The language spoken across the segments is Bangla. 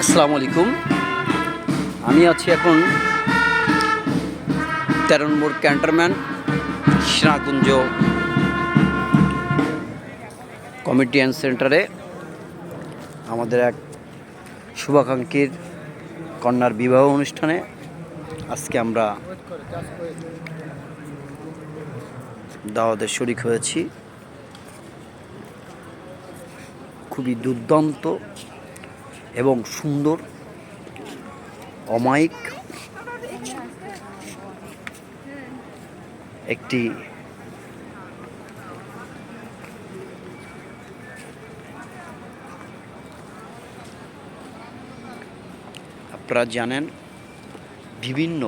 আসসালামু আলাইকুম। আমি আছি এখন তেরো ক্যান্টারম্যান সিরাকুঞ্জ কমিটিয়ান সেন্টারে। আমাদের এক শুভাকাঙ্ক্ষীর কন্যার বিবাহ অনুষ্ঠানে আজকে আমরা দাওয়াতে শরিক হয়েছি। খুবই দুর্দান্ত এবং সুন্দর অমায়িক একটি আপনারা জানেন বিভিন্ন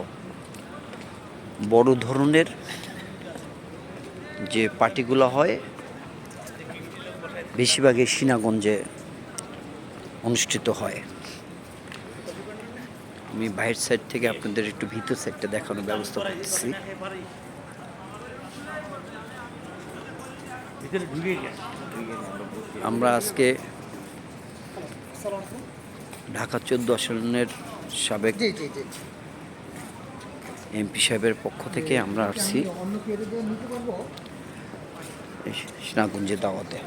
বড় ধরনের যে পার্টিগুলো হয় বেশিরভাগই সিনাগঞ্জে অনুষ্ঠিত হয়। আমি বাইরের সাইড থেকে আপনাদের একটু ভিতর সাইডটা দেখানোর ব্যবস্থা করতেছি। আমরা আজকে ঢাকা চোদ্দ আসনের সাবেক এমপি সাহেবের পক্ষ থেকে আমরা আসছি। সিনাগঞ্জে দাওয়াতে।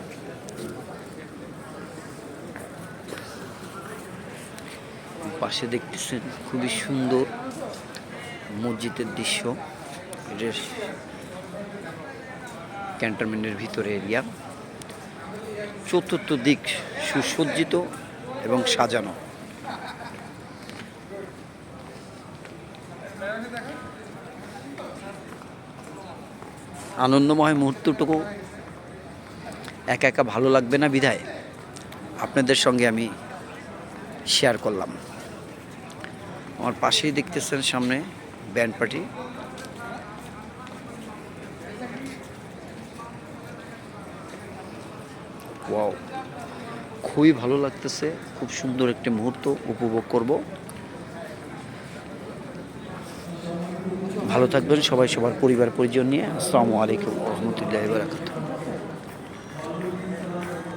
পাশে দেখতেছেন খুবই সুন্দর মসজিদের দৃশ্য। এটা ক্যান্টনমেন্টের ভিতরে এরিয়া। চতুর্থ দিক সুসজ্জিত এবং সাজানো। আনন্দময় মুহূর্তটুকু একা একা ভালো লাগবে না বিধায়? আপনাদের সঙ্গে আমি শেয়ার করলাম। আমার পাশেই দেখতেছেন সামনে ব্যান্ড পার্টি। ওয়াও, খুবই ভালো লাগতেছে, খুব সুন্দর একটি মুহূর্ত উপভোগ করব। ভালো থাকবেন সবাই, সবার পরিবার, পরিজন নিয়ে। আসসালামু আলাইকুম রহমতুল্লাহ